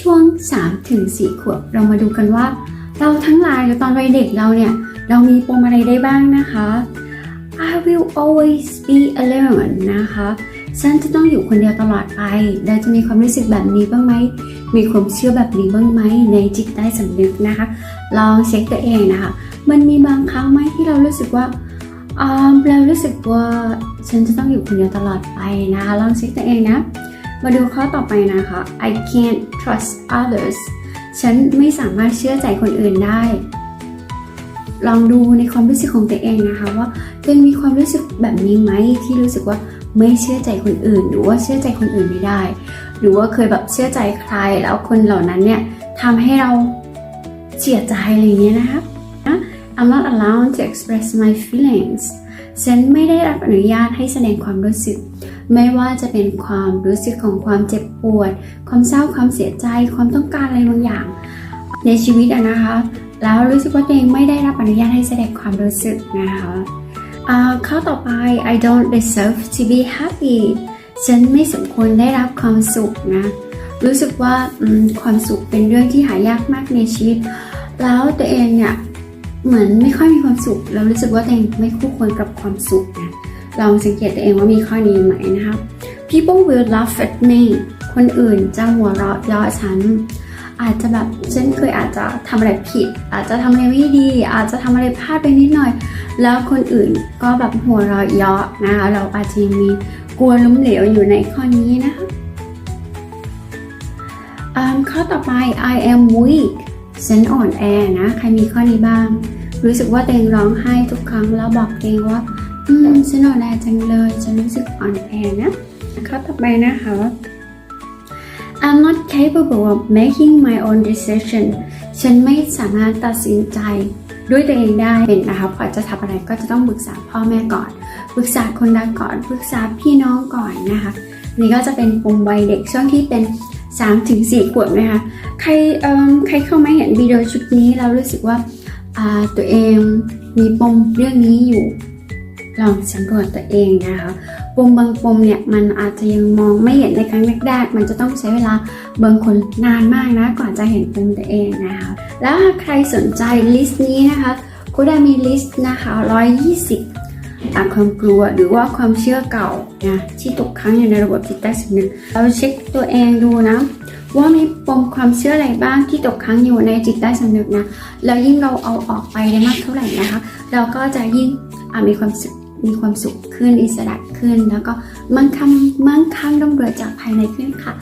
ช่วง3ถึง4ขวบ เรามาดูกันว่า เราทั้งหลายหรือตอนวัยเด็กเราเนี่ย เรามีปมอะไรได้บ้างนะคะ I will always be alone นะคะ ฉันจะต้องอยู่คนเดียวตลอดไป เราจะมีความรู้สึกแบบนี้บ้างไหม มีความเชื่อแบบนี้บ้างไหม ในจิตใต้สำนึกนะคะ ลองเช็คตัวเองนะคะ มันมีบางครั้งไหมที่เรารู้สึกว่าอ่าเรารู้สึกว่า ฉันจะต้องอยู่คนเดียวตลอดไปนะคะ ลองเช็คตัวเองนะ มาดูข้อต่อไปนะคะ I can't trust others ฉันไม่สามารถเชื่อใจคนอื่นได้ ลองดูในความรู้สึกของตัวเองนะคะ ว่าตัวเองมีความรู้สึกแบบนี้ไหมที่รู้สึกว่าไม่เชื่อใจคนอื่น หรือว่าเชื่อใจคนอื่นไม่ได้ หรือว่าเคยแบบเชื่อใจใครแล้วคนเหล่านั้นเนี่ยทำให้เราเสียใจอะไรเงี้ยนะคะ I'm not allowed to express my feelings ฉันไม่ได้รับอนุญาตให้แสดงความรู้สึก ไม่ว่าจะเป็นความรู้สึกของความเจ็บปวด ความเศร้าความเสียใจ ความต้องการอะไรบางอย่าง ในชีวิตนะคะ แล้วรู้สึกว่าตัวเองไม่ได้รับอนุญาตให้แสดงความรู้สึกนะคะอ่าข้อต่อไป I don't deserve to be happy ฉันไม่สมควรได้รับความสุขนะ รู้สึกว่าความสุขเป็นเรื่องที่หายากมากในชีวิต แล้วตัวเองเนี่ย เหมือนไม่ค่อยมีความสุขแล้วรู้สึกว่าตัวเองไม่คู่ควรกับความสุขนะลองสังเกตตัวเองว่ามีข้อนี้ไหมนะคะ people will laugh at me คนอื่นจะหัวเราะเยาะฉัน อาจจะแบบฉันเคยอาจจะทำอะไรผิด อาจจะทำอะไรไม่ดี อาจจะทำอะไรพลาดไปนิดหน่อย แล้วคนอื่นก็แบบหัวเราะเยาะนะคะเราอาจจะมีกลัวล้มเหลวอยู่ในข้อนี้นะคะข้อต่อไป I am weak ฉันอ่อนแอนะ ใครมีข้อนี้บ้าง รู้สึกว่าเองร้องไห้ทุกครั้งแล้วบอกเองว่า อืมฉันอ่อนแอจังเลย ฉันรู้สึกอ่อนแอนะข้อต่อไปนะคะ I'm not capable of making my own decision ฉันไม่สามารถตัดสินใจด้วยตัวเองได้เป็นนะคะพอจะทำอะไรก็จะต้องปรึกษาพ่อแม่ก่อน ปรึกษาคนรักก่อน ปรึกษาพี่น้องก่อนนะคะ นี่ก็จะเป็นปมวัยเด็กช่วงที่เป็น 3-4ถึง4ขวบนะคะใครเอ่อใครเข้ามาเห็นวิดีโอชุดนี้แล้วรู้สึกว่าอ่าตัวเองมีปมเรื่องนี้อยู่ ลองสำรวจตัวเองนะคะปมบางปมเนี่ยมันอาจจะยังมองไม่เห็นในครั้งแรกๆมันจะต้องใช้เวลาบางคนนานมากนะก่อนจะเห็นปมตัวเองนะคะแล้วหากใครสนใจลิสต์นี้นะคะก็ได้มีลิสต์นะคะ120 ตามความกลัวหรือว่าความเชื่อเก่านะที่ตกค้างอยู่ในระบบจิตใต้สำนึก เราเช็คตัวเองดูนะ ว่ามีปมความเชื่ออะไรบ้างที่ตกค้างอยู่ในจิตใต้สำนึกนะแล้วยิ่งเราเอาออกไปได้มากเท่าไหร่นะคะ เราก็จะยิ่งมีความสุขมีความสุขขึ้นอิสระขึ้น แล้วก็มั่งคั่งมั่งคั่งร่ำรวยจากภายในขึ้นค่ะ